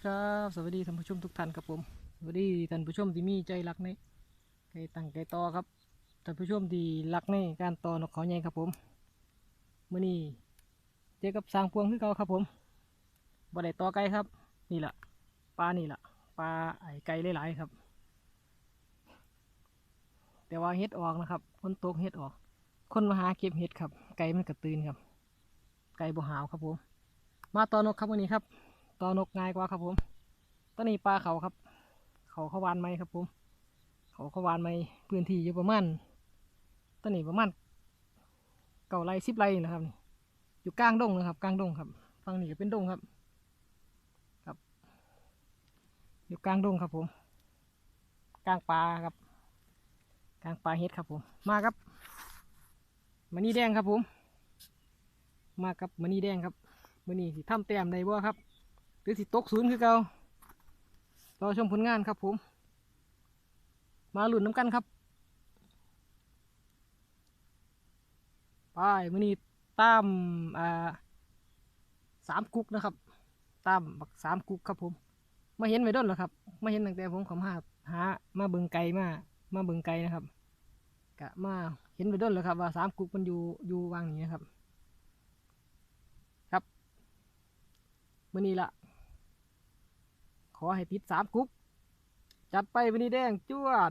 สดีครับ สวัสดีท่านผู้ชมทุกท่านครับผม สวัสดีท่านผู้ชมที่มีใจรักในไก่ตั้งไก่ต่อครับ ท่านผู้ชมที่รักในการตอนกเขาใหญ่ครับผมมื่อนี้เจอกับสางพวงคือเก่าครับผมบ่ได้ต่อไก่ครับ นี่แหละปลานี่แหละปลาไอ้ไก่หลายๆครับ แต่ว่าเห็ดออกนะครับ คนตกเห็ดออก คนมาหาเก็บเห็ดครับ ไก่มันกระตือนครับ ไก่บ่หาวครับผม มาตอนกครับวันนี้ครับ ต่อนกง่ายกว่าครับผมตอนนี้ปลาเขาครับ เขาเขาวานไหมครับผม เขาเขาวานไหมพื้นที่อยู่ประมาณตอนนี้ประมาณเก่าไรสิบไรนะครับนี่อยู่กลางดงนะครับกลางดงครับฝั่งนี้ก็เป็นดงครับครับ อยู่กลางดงครับผม กลางปลาครับ กลางปลาเฮ็ดครับผม มาครับมันนี่แดงครับผม มากับมันนี่แดงครับมันนี่สิทำแต้มได้บ่ครับ หรือสิตกศูนย์คือเก่ารอชมผลงานครับผม มาหลุนน้ำกันครับไปมือนี้ตามอ่าสามกุ๊กนะครับตามบักสามกุ๊กครับผมมาเห็นไว้ด้นแล้วครับมาเห็นตั้งแต่ผมขอมาหามาเบิงไก่มามาเบิงไก่นะครับกะมาเห็นไว้ด้นแล้วครับ ว่าสามกุ๊กมันอยู่อยู่วางนี้นะครับ ครับมือนี้ละ ขอให้ติดสามกุ๊กจัดไปวันนี้แดงจวด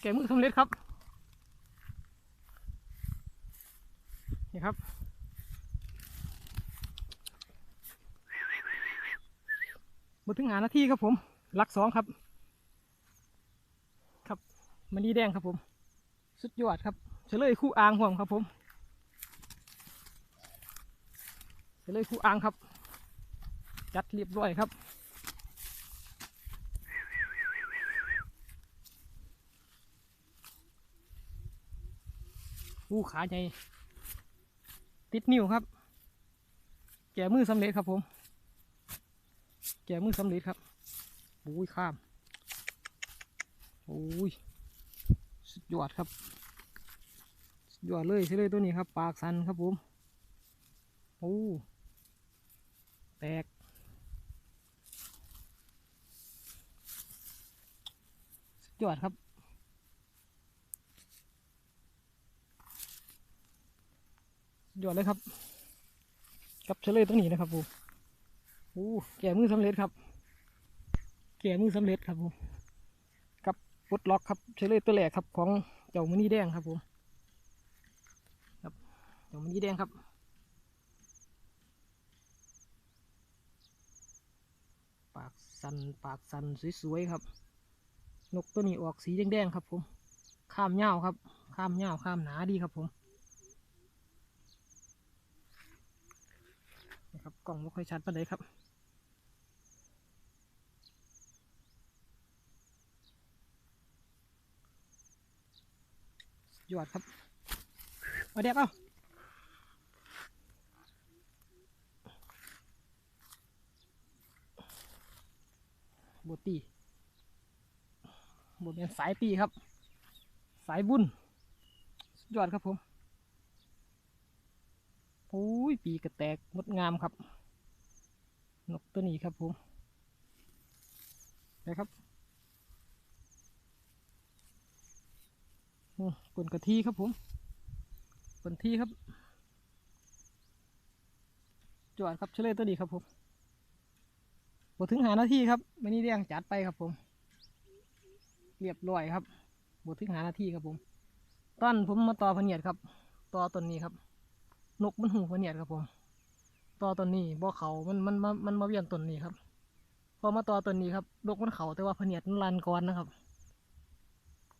แกมือสำเร็จครับ นี่ครับ มาถึงหานาทีครับผม ลักสองครับ ครับมันนี่แดงครับผม สุดยอดครับเฉลยคู่อ่างห่วงครับผมเฉลยคู่อ่างครับ จัดเรียบร้อยครับ อู้ขาใหญ่ติดนิ้วครับ แก่มือสำเร็จครับผม แก่มือสำเร็จครับโอ้ยข้ามโอ้ยสุดยอดครับสุดยอดเลยใช่เลยตัวนี้ครับ ปากสันครับผมโอ้แตกสุดยอดครับ ยอดเลยครับ กับเฉลยตรงนี้นะครับผมโอ้แก่มือสำเร็จครับ แก่มือสำเร็จครับผมกับปลดล็อกครับเฉลยตัวแรกครับ ของเจ้ามณีแดงครับผมครับเจ้ามณีแดงครับปากสันปากสันสวยๆครับ นกตัวนี้ออกสีแดงๆครับผม ข้ามเงาครับ ข้ามเงาข้ามหนาดีครับผม นะครับกล่องไม่ค่อยชัดปานใดครับยอดครับมาเด็กเอาบตีบทเป็นสายตีครับ สายบุญยอดครับผม อ้ยปีกระแตกงดงามครับ นกตัวนี้ครับผมนะครับอืมกลนกะทิครับผมกลนที่ครับจวดครับเฉลยตัวนี้ครับผมบถึงหาหน้าที่ครับไม่นี่เรียงจัดไปครับผม เรียบร้อยครับบถึงหาหน้าที่ครับผมตอนผมมาต่อพเนียดครับ ต่อต้นนี้ครับ นกมันหูพะเนียดครับผม ต่อต้นนี้บ่อเขามันมันมันมันมาเวียนต้นนี้ครับ พอมาต่อต้นนี้ครับนกมันเขาแต่ว่าพเนียดมันลันก่อนนะครับ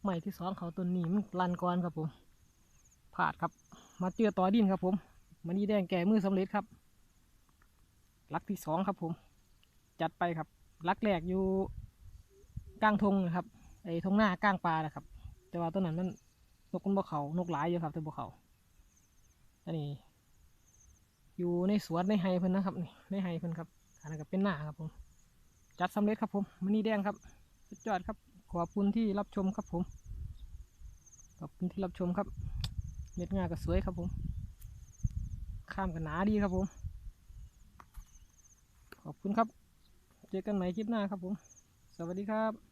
ใหม่ที่สองเขาต้นนี้มันลันก่อนครับผมผาดครับ มาเจือต่อดินครับ ผมมันนี่แดงแก่มือสำเร็จครับลักที่สองครับผม จัดไปครับลักแรกอยู่กลางทงนะครับไอ้ทงหน้ากลางปลานะครับ แต่ว่าตัวนั้นมันนกมันบ่เขานกหลายอยู่ครับแต่บ่เขาอันนี้ อยู่ในสวนในไฮเพิ่นนะครับนี่ในไฮเพิ่นครับอันนั้นก็เป็นหน้าครับผม จัดสำเร็จครับผมมันนี่แดงครับสุดยอดครับ ขอบคุณที่รับชมครับผม ขอบคุณที่รับชมครับ เม็ดงาก็สวยครับผม ข้ามกันหนาดีครับผม ขอบคุณครับ เจอกันใหม่คลิปหน้าครับผม สวัสดีครับ